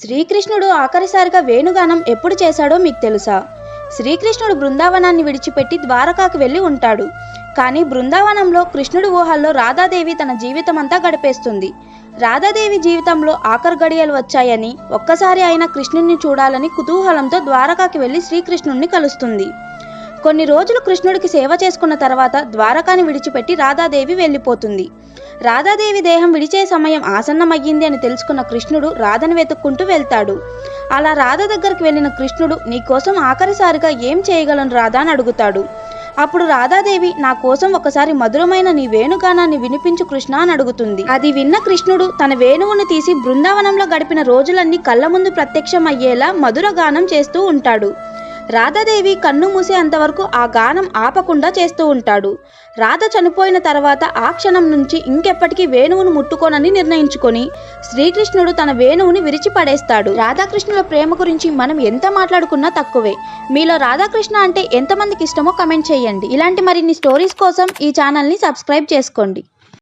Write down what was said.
శ్రీకృష్ణుడు ఆఖరిసారిగా వేణుగానం ఎప్పుడు చేశాడో మీకు తెలుసా? శ్రీకృష్ణుడు బృందావనాన్ని విడిచిపెట్టి ద్వారకాకు వెళ్ళి ఉంటాడు. కానీ బృందావనంలో కృష్ణుడి ఊహల్లో రాధాదేవి తన జీవితమంతా గడిపేస్తుంది. రాధాదేవి జీవితంలో ఆఖరి గడియలు వచ్చాయని ఒక్కసారి అయినా కృష్ణుణ్ణి చూడాలని కుతూహలంతో ద్వారకాకి వెళ్ళి శ్రీకృష్ణుణ్ణి కలుస్తుంది. కొన్ని రోజులు కృష్ణుడికి సేవ చేసుకున్న తర్వాత ద్వారకాని విడిచిపెట్టి రాధాదేవి వెళ్ళిపోతుంది. రాధాదేవి దేహం విడిచే సమయం ఆసన్నమయ్యింది అని తెలుసుకున్న కృష్ణుడు రాధను వెతుక్కుంటూ వెళ్తాడు. అలా రాధ దగ్గరికి వెళ్ళిన కృష్ణుడు నీకోసం ఆఖరిసారిగా ఏం చేయగలను రాధా? అని అడుగుతాడు. అప్పుడు రాధాదేవి నా కోసం ఒకసారి మధురమైన నీ వేణుగానాన్ని వినిపించు కృష్ణ అని అడుగుతుంది. అది విన్న కృష్ణుడు తన వేణువును తీసి బృందావనంలో గడిపిన రోజులన్నీ కళ్ళ ముందు ప్రత్యక్షమయ్యేలా మధుర గానం చేస్తూ ఉంటాడు. రాధాదేవి కన్ను మూసేంతవరకు ఆ గానం ఆపకుండా చేస్తూ ఉంటాడు. రాధ చనిపోయిన తర్వాత ఆ క్షణం నుంచి ఇంకెప్పటికీ వేణువును ముట్టుకోనని నిర్ణయించుకొని శ్రీకృష్ణుడు తన వేణువుని విరిచిపడేస్తాడు. రాధాకృష్ణుల ప్రేమ గురించి మనం ఎంత మాట్లాడుకున్నా తక్కువే. మీలో రాధాకృష్ణ అంటే ఎంతమందికి ఇష్టమో కమెంట్ చేయండి. ఇలాంటి మరిన్ని స్టోరీస్ కోసం ఈ ఛానల్ని సబ్స్క్రైబ్ చేసుకోండి.